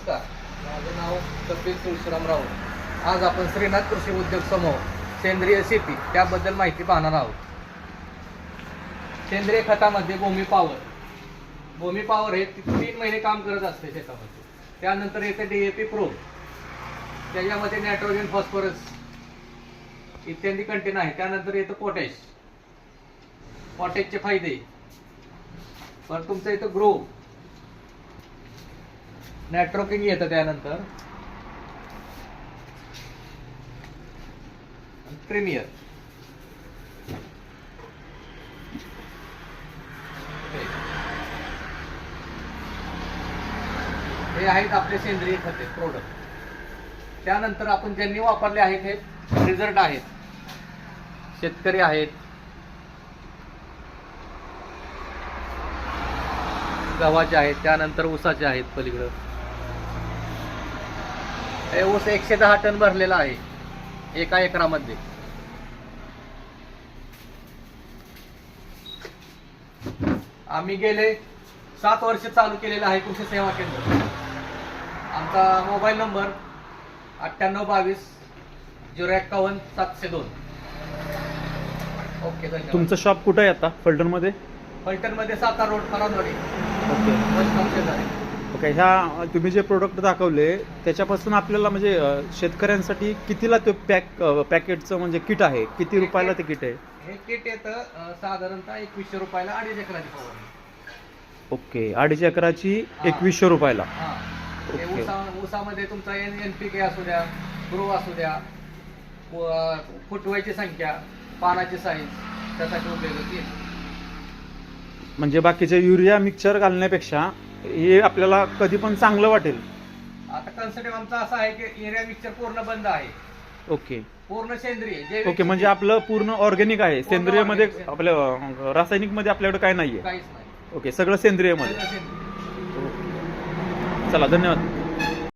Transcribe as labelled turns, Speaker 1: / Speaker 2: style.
Speaker 1: नमस्कार. माझं नाव कपिल तुळशीराम राऊत. आज आपण श्रीनाथ कृषी उद्योग समूह सेंद्रिय शेती त्याबद्दल माहिती पाहणार आहोत. सेंद्रिय खतामध्ये भूमी पॉवर. भूमी पॉवर हे तीन महिने काम करत असते शेतामध्ये. त्यानंतर येते डी ए पी प्रो त्याच्यामध्ये नायट्रोजन फॉस्फरस इत्यादी कंटेन आहे. त्यानंतर येतं पोटॅश पोटॅशचे फायदे. पण तुमचं इथं ग्रो नेटवर्किंग येतं त्यानंतर. प्रीमियर हे. आहेत आपले सेंद्रिय खते प्रोडक्ट त्यानंतर आपण ज्यांनी वापरले आहेत हे रिझल्ट आहेत. शेतकरी आहेत. गव्हाचे आहेत त्यानंतर ऊसाचे आहेत पलीकडं. हे ऊस एकशे दहा टन भरलेला आहे एका एकरामध्ये. आम्ही गेले सात वर्ष चालू केलेलं आहे कृषी सेवा केंद्र. आमचा मोबाईल नंबर अठ्ठ्याण्णव बावीस झिरो एक्कावन्न सातशे दोन. ओके धन्यवाद.
Speaker 2: तुमचं शॉप कुठं आहे आता? फलटणमध्ये?
Speaker 1: फलटणमध्ये Satara road Farandwadi
Speaker 2: okay. Okay ह्या तुम्ही जे प्रोडक्ट दाखवले त्याच्यापासून आपल्याला म्हणजे अं, शेतकऱ्यांसाठी कितीला ते पॅक अं, पॅकेटचं म्हणजे किट आहे? किती रुपयाला ते किट आहे?
Speaker 1: हे किट येतं अं, साधारणतः एकवीसशे रुपयाला अडीच एकराची फवारणी
Speaker 2: ओके अडीच एकराची. एकवीसशे रुपयाला.
Speaker 1: हा. ऊसामध्ये तुमचा एन एन पी के असू द्या ग्रो असू द्या व- फुटवायची संख्या पानाची साईज त्यासाठी उपयोग
Speaker 2: म्हणजे बाकीचे युरिया मिक्सचर घालण्यापेक्षा हे आपल्याला कधी पण चांगलं वाटेल.
Speaker 1: आता कन्सेप्ट आमचा असा आहे की एरिया मिक्सचर पूर्ण बंद आहे.
Speaker 2: ओके.
Speaker 1: पूर्ण सेंद्रिय
Speaker 2: ओके म्हणजे. आपलं पूर्ण ऑर्गॅनिक आहे.
Speaker 1: पूर्ण
Speaker 2: सेंद्रियमध्ये
Speaker 1: organic.
Speaker 2: आपल्या अं, रासायनिकमध्ये आपल्याकडे काय नाहीये.
Speaker 1: काहीच नाही.
Speaker 2: ओके
Speaker 1: सगळं सेंद्रिय.
Speaker 2: चला धन्यवाद.